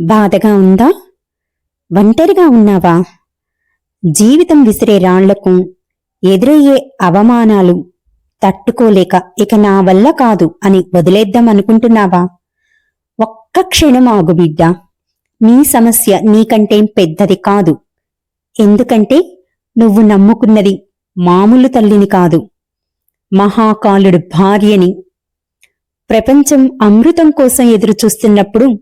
బాధగా ఉందా? ఒంటరిగా ఉన్నావా? జీవితం విసిరే రాళ్ళకు ఎదురయ్యే అవమానాలు తట్టుకోలేక ఇక నా వల్ల కాదు అని వదిలేద్దాం అనుకుంటున్నావా? ఒక్క క్షణం ఆగు బిడ్డ. నీ సమస్య నీకంటేం పెద్దది కాదు. ఎందుకంటే నువ్వు నమ్ముకున్నది మామూలు తల్లిని కాదు. మహాకాలుడు భార్యని. ప్రపంచం అమృతం కోసం ఎదురు చూస్తున్నప్పుడు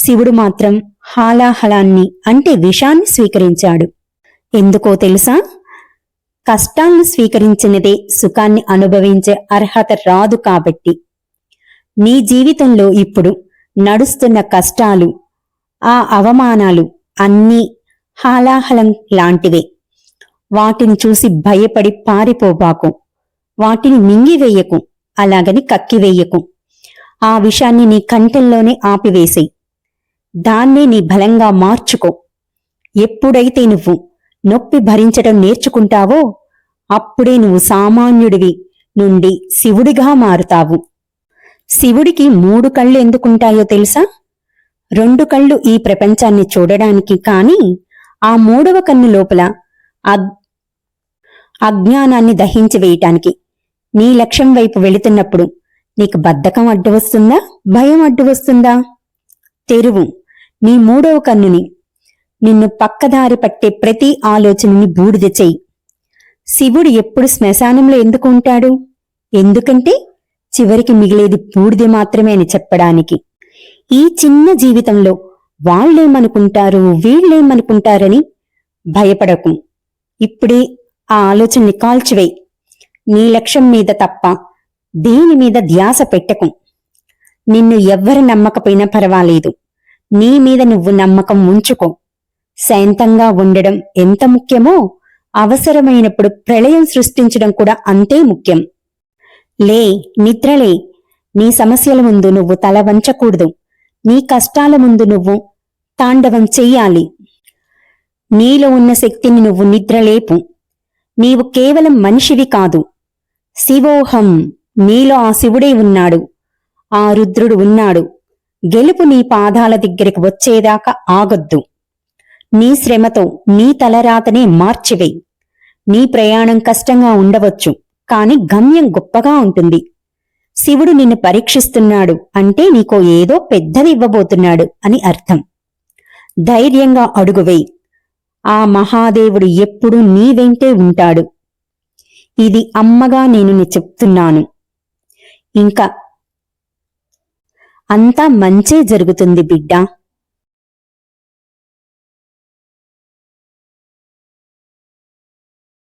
శివుడు మాత్రం హాలాహలాన్ని అంటే విషాన్ని స్వీకరించాడు. ఎందుకో తెలుసా? కష్టాలను స్వీకరించినదే సుఖాన్ని అనుభవించే అర్హత రాదు కాబట్టి. నీ జీవితంలో ఇప్పుడు నడుస్తున్న కష్టాలు ఆ అవమానాలు అన్నీ హాలాహలం లాంటివే. వాటిని చూసి భయపడి పారిపోబాకు. వాటిని మింగివేయకు. అలాగని కక్కివేయకు. ఆ విషాన్ని నీ కంటెల్లోనే ఆపివేసేయి. దాన్నే నీ బలంగా మార్చుకో. ఎప్పుడైతే నువ్వు నొప్పి భరించటం నేర్చుకుంటావో అప్పుడే నువ్వు సామాన్యుడివి నుండి శివుడిగా మారుతావు. శివుడికి మూడు కళ్ళు ఎందుకుంటాయో తెలుసా? రెండు కళ్ళు ఈ ప్రపంచాన్ని చూడడానికి కాని ఆ మూడవ కన్ను లోపల అజ్ఞానాన్ని దహించి వేయటానికి. నీ లక్ష్యం వైపు వెళుతున్నప్పుడు నీకు బద్ధకం అడ్డు వస్తుందా భయం అడ్డు వస్తుందా తెరువు. నీ మూడవ కన్నుని నిన్ను పక్కదారి పట్టే ప్రతి ఆలోచనని బూడిద చెయ్యి శివుడు ఎప్పుడు శ్మశానంలో ఎందుకు ఉంటాడు? ఎందుకంటే చివరికి మిగిలేది బూడిద మాత్రమే అని చెప్పడానికి. ఈ చిన్న జీవితంలో వాళ్ళేమనుకుంటారు వీళ్ళేమనుకుంటారని భయపడకు. ఇప్పుడే ఆ ఆలోచనని కాల్చివేయి. నీ లక్ష్యం మీద తప్ప దేని మీద ధ్యాస పెట్టకు. నిన్ను ఎవ్వరు నమ్మకపోయినా పర్వాలేదు. నీ మీద నువ్వు నమ్మకం ఉంచుకో. శాంతంగా ఉండడం ఎంత ముఖ్యమో అవసరమైనప్పుడు ప్రళయం సృష్టించడం కూడా అంతే ముఖ్యం. లే నిద్రలే. నీ సమస్యల ముందు నువ్వు తల వంచకూడదు. నీ కష్టాల ముందు నువ్వు తాండవం చెయ్యాలి. నీలో ఉన్న శక్తిని నువ్వు నిద్రలేపు. నీవు కేవలం మనిషివి కాదు. శివోహం. నీలో ఆ శివుడే ఉన్నాడు. ఆ రుద్రుడు ఉన్నాడు. గెలుపు నీ పాదాల దగ్గరికి వచ్చేదాకా ఆగొద్దు. నీ శ్రమతో నీ తలరాతనే మార్చివేయి నీ ప్రయాణం కష్టంగా ఉండవచ్చు కాని గమ్యం గొప్పగా ఉంటుంది. శివుడు నిన్ను పరీక్షిస్తున్నాడు అంటే నీకో ఏదో పెద్దది ఇవ్వబోతున్నాడు అని అర్థం. ధైర్యంగా అడుగువేయి ఆ మహాదేవుడు ఎప్పుడూ నీ వెంటే ఉంటాడు. ఇది అమ్మగా నేను చెప్తున్నాను. ఇంకా అంతా మంచే జరుగుతుంది బిడ్డా.